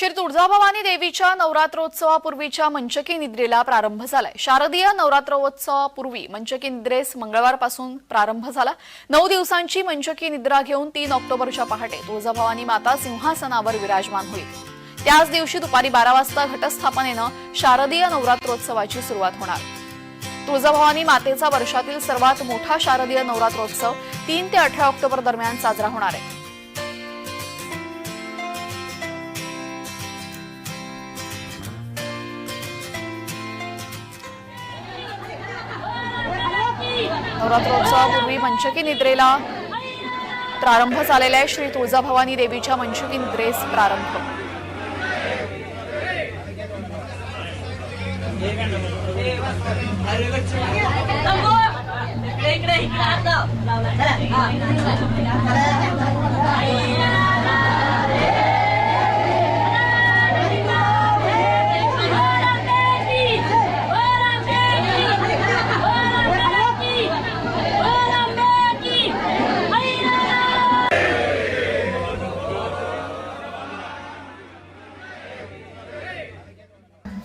श्री तुळजाभवानी देवीच्या नवरात्रोत्सवापूर्वीच्या मंचकी निद्रेला प्रारंभ झालाय. शारदीय नवरात्रोत्सवापूर्वी मंचकी निद्रेस मंगळवारपासून प्रारंभ झाला. नऊ दिवसांची मंचकी निद्रा घेऊन तीन ऑक्टोबरच्या पहाटे तुळजाभवानी माता सिंहासनावर विराजमान होईल. त्याच दिवशी दुपारी बारा वाजता घटस्थापनेनं शारदीय नवरात्रोत्सवाची सुरुवात होणार. तुळजाभवानी मातेचा वर्षातील सर्वात मोठा शारदीय नवरात्रोत्सव तीन ते अठरा ऑक्टोबर दरम्यान साजरा होणार आहे. नवरात्रोत्सवापूर्वी मंचकी निद्रेला प्रारंभ झालेला आहे. श्री तुळजाभवानी देवीच्या मंचकी निद्रेस प्रारंभ. इकडे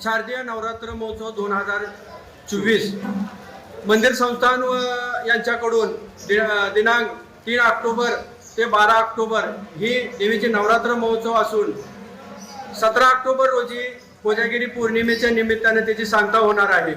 शारदीय नवरात्र महोत्सव दोन हजार चोवीस. मंदिर संस्थान व यांच्याकडून दि- दिनांक तीन ऑक्टोबर ते बारा ऑक्टोबर ही देवीची नवरात्र महोत्सव असून सतरा ऑक्टोबर रोजी कोजागिरी पौर्णिमेच्या निमित्ताने त्याची सांगता होणार आहे.